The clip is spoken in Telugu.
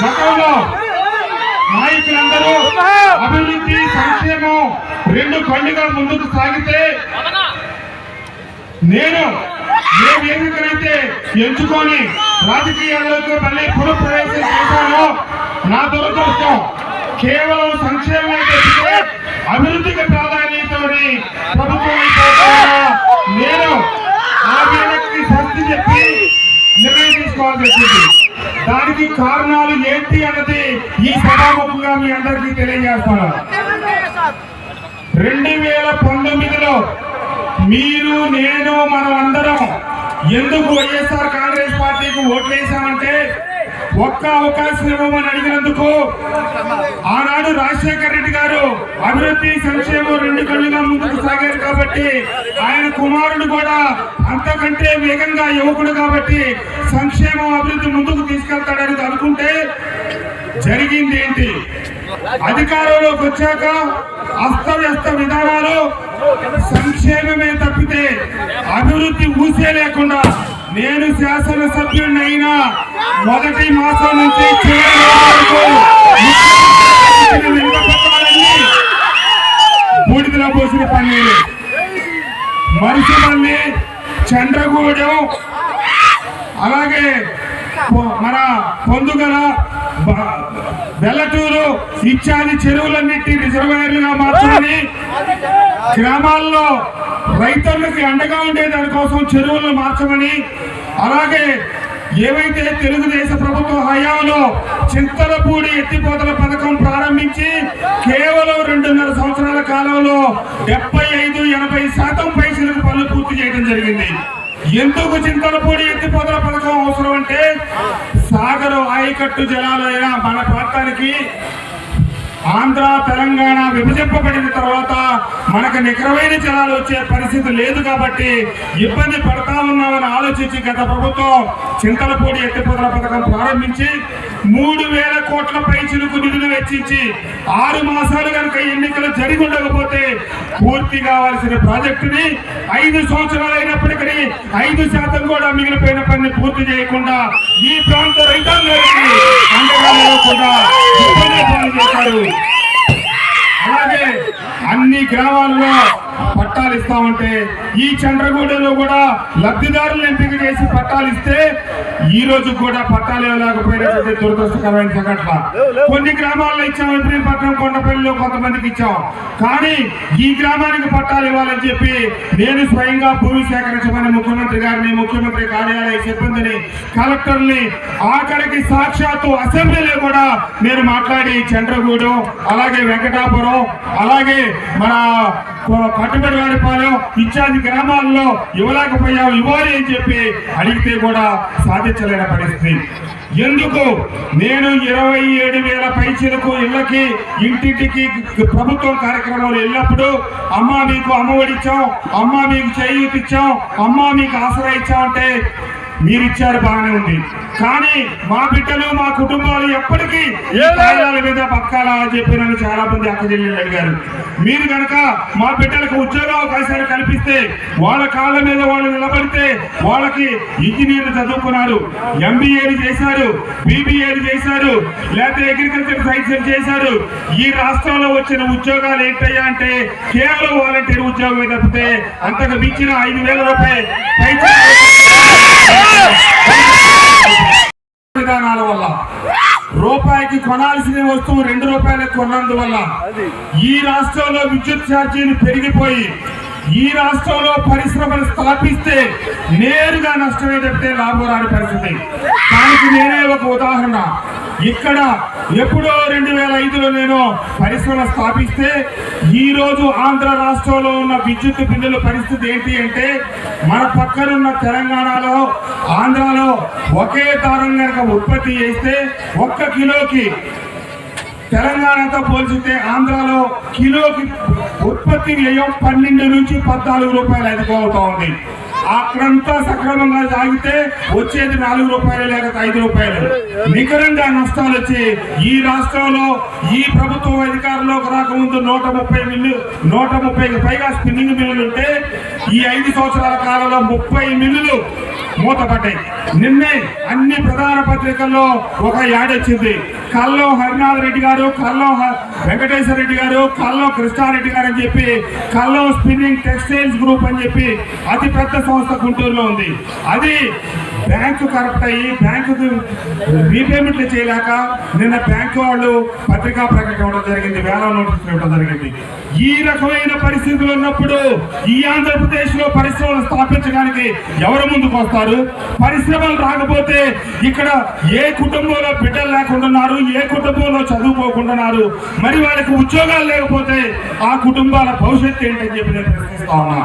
గతంలో నాయకులందరూ అభివృద్ధి సంక్షేమం రెండు కళ్ళుగా ముందుకు సాగితే నేను ఏ వేదికనైతే ఎంచుకొని రాజకీయాల్లోకి మళ్ళీ పునఃప్రవేశం చేశానో నా దురదృష్టం కేవలం సంక్షేమం తప్పితే అభివృద్ధికి ప్రాధాన్యతని ప్రభుత్వం నేను ఆ వేదికకి స్వస్తి చెప్పి నిర్ణయం తీసుకోవాల్సి వచ్చింది. దానికి కారణాలు ఏంటి అన్నది ఈ సభాముఖంగా మీ అందరికీ తెలియజేస్తాను. రెండు వేల పంతొమ్మిదిలో మీరు నేను మనం అందరం ఎందుకు వైఎస్ఆర్ కాంగ్రెస్ పార్టీకి ఓట్లేసామంటే ఒక్క అవకాశం ఇవ్వమని అడిగినందుకు ఆనాడు రాజశేఖర రెడ్డి గారు అభివృద్ధి సంక్షేమం రెండు కళ్ళుగా ముందుకు సాగారు కాబట్టి ఆయన కుమారుడు కూడా అంతకంటే వేగంగా యువకుడు కాబట్టి సంక్షేమం అభివృద్ధి ముందుకు తీసుకెళ్తాడని అనుకుంటే జరిగింది ఏంటి? అధికారంలోకి వచ్చాక అస్తవ్యస్త విధానాలు సంక్షేమమే తప్పితే అభివృద్ధి ఊసే లేకుండా నేను శాసనసభ్యుడిని అయినా మొదటి మాసం నుంచి చివరి బూడిదలో పోసిన పన్నీరు మనుషులన్నీ చంద్రగూడెం అలాగే మన పొందుగల వెల్లటూరు ఇత్యాది చెరువులన్నిటి రిజర్వాయర్లుగా మార్చుకొని గ్రామాల్లో రైతులకు అండగా ఉండే దానికోసం చెరువులను మార్చమని అలాగే ఏవైతే తెలుగుదేశ ప్రభుత్వ హయాంలో చింతలపూడి ఎత్తిపోతల పథకం ప్రారంభించి కేవలం రెండున్నర సంవత్సరాల కాలంలో డెబ్బై ఐదు ఎనభై శాతం పైసలకు పనులు పూర్తి చేయడం జరిగింది. ఎందుకు చింతలపూడి ఎత్తిపోతల పథకం అవసరం అంటే సాగరు ఆయకట్టు జలాలైన మన ప్రాంతానికి ఆంధ్ర తెలంగాణ విభజింపబడిన తర్వాత మనకు నికరమైన జలాలు వచ్చే పరిస్థితి లేదు కాబట్టి ఇబ్బంది పడతా ఉన్నామని ఆలోచించి గత ప్రభుత్వం చింతలపూడి ఎత్తిపోతల పథకం ప్రారంభించి మూడు వేల కోట్ల పైచులకు నిధులు వెచ్చించి ఆరు మాసాలు కనుక ఎన్నికలు జరిగి ఉండకపోతే పూర్తి కావాల్సిన ప్రాజెక్టుని ఐదు సంవత్సరాలు అయినప్పటికీ ఐదు శాతం కూడా మిగిలిపోయిన పని పూర్తి చేయకుండా ఈ ప్రాంత రైతాంగానికి అండగా నిలవకుండా చేశారు. అలాగే అన్ని గ్రామాల్లో పట్టాలు ఇస్తామంటే ఈ చంద్రగూడలో కూడా లబ్ధిదారులను ఎంపిక చేసి పట్టాలు ఇస్తే ఈ రోజు కూడా పట్టాలు ఇవ్వలేకపోయినటువంటి దురదృష్టకరమైన సంఘటన. కొన్ని గ్రామాల్లో ఇచ్చాం ఇబ్రహీంపట్నం కొండపల్లిలో కొంతమందికి ఇచ్చాం. కానీ ఈ గ్రామానికి పట్టాలు ఇవ్వాలని చెప్పి నేను స్వయంగా భూమి సేకరించమని ముఖ్యమంత్రి గారిని ముఖ్యమంత్రి కార్యాలయ సిబ్బందిని కలెక్టర్ని ఆఖరికి సాక్షాత్తు అసెంబ్లీలో కూడా నేను మాట్లాడి చంద్రగూడెం అలాగే వెంకటాపురం అలాగే మన కట్టుబడి వారిపాలెం ఇత్యాది గ్రామాల్లో ఇవ్వలేకపోయాం ఇవ్వాలి అని చెప్పి అడిగితే కూడా సాధించలేని పరిస్థితి. ఎందుకు? నేను ఇరవై ఏడు వేల పైచలకు ఇళ్ళకి ఇంటింటికి ప్రభుత్వం కార్యక్రమాలు వెళ్ళినప్పుడు అమ్మ మీకు అమ్మఒడి ఇచ్చాం అమ్మ మీకు చేయూతి ఇచ్చాం అమ్మ మీకు ఆసరా ఇచ్చాం అంటే మీరు ఇచ్చారు బాగానే ఉంది. కానీ మా బిడ్డలు మా కుటుంబాలు ఎప్పటికీ కారణాల మీద బతకాలా అని చెప్పి నన్ను చాలా మంది అక్క చెల్లెలు అడిగారు. మీరు కనుక మా బిడ్డలకు ఉద్యోగ అవకాశాలు కల్పిస్తే వాళ్ళ కాళ్ళ మీద వాళ్ళు నిలబడితే వాళ్ళకి ఇంజనీర్లు చదువుకున్నారు ఎంబీఏలు చేశారు బీబీఏలు చేశారు లేకపోతే అగ్రికల్చర్ సైన్స్ చేశారు. ఈ రాష్ట్రంలో వచ్చిన ఉద్యోగాలు ఏంటయ్యా అంటే కేవలం వాలంటీర్ ఉద్యోగమే తప్పితే అంతకు మించిన ఐదు వేల రూపాయలు విధానాల వల్ల. రూపాయికి కొనాల్సిన వస్తువు రెండు రూపాయలకు కొన్నందువల్ల ఈ రాష్ట్రంలో విద్యుత్ ఛార్జీలు పెరిగిపోయి ఈ రాష్ట్రంలో పరిశ్రమలు స్థాపిస్తే నేరుగా నష్టమే తప్పితే లాభం రాని పరిస్థితి దానికి నేనే ఒక ఉదాహరణ. ఇక్కడ ఎప్పుడో రెండు వేల ఐదులో నేను పరిశ్రమ స్థాపిస్తే ఈ రోజు ఆంధ్ర రాష్ట్రంలో ఉన్న విద్యుత్ బిల్లుల పరిస్థితి ఏంటి అంటే మన పక్కనున్న తెలంగాణలో ఆంధ్రాలో ఒకే దారం కనుక ఉత్పత్తి చేస్తే ఒక్క కిలోకి తెలంగాణతో పోల్చితే ఆంధ్రాలో కిలోకి ఉత్పత్తి వ్యయం పన్నెండు నుంచి పద్నాలుగు రూపాయలు అధికం అవుతా ఉంది. అక్కడంతా సక్రమంగా సాగితే వచ్చేది నాలుగు రూపాయలు లేక ఐదు రూపాయలు. నికరంగా నష్టాలు వచ్చి ఈ రాష్ట్రంలో ఈ ప్రభుత్వం అధికారంలోకి రాకముందు నూట ముప్పై మిల్లు నూట ముప్పైకి పైగా స్పిన్నింగ్ మిల్లులు ఉంటే ఈ ఐదు సంవత్సరాల కాలంలో ముప్పై మిల్లులు మూతపడ్డాయి. నిన్నే అన్ని ప్రధాన పత్రికల్లో ఒక యాడ్ వచ్చింది. కల్లో హరినాథ్ రెడ్డి గారు కల్లో హ- వెంకటేశ్వర రెడ్డి గారు కల్లో కృష్ణారెడ్డి గారు అని చెప్పి కల్లో స్పిన్నింగ్ టెక్స్టైల్స్ గ్రూప్ అని చెప్పి అతి పెద్ద సంస్థ గుంటూరులో ఉంది. అది బ్యాంకు కరప్ట్ అయ్యి బ్యాంకు రీపేమెంట్లు చేయలేక నిన్న బ్యాంకు వాళ్ళు పత్రికా ప్రకటన ఇవ్వడం జరిగింది వేల నోటీసులు ఇవ్వడం జరిగింది. ఈ రకమైన పరిస్థితులు ఉన్నప్పుడు ఈ ఆంధ్రప్రదేశ్లో పరిశ్రమలు స్థాపించడానికి ఎవరు ముందుకు వస్తారు? పరిశ్రమలు రాకపోతే ఇక్కడ ఏ కుటుంబంలో బిడ్డలు లేకుండాన్నారు ఏ కుటుంబంలో చదువుకోకుండాన్నారు మరి వాళ్ళకి ఉద్యోగాలు లేకపోతే ఆ కుటుంబాల భవిష్యత్తు ఏంటని చెప్పి నేను ప్రశ్నిస్తా ఉన్నా.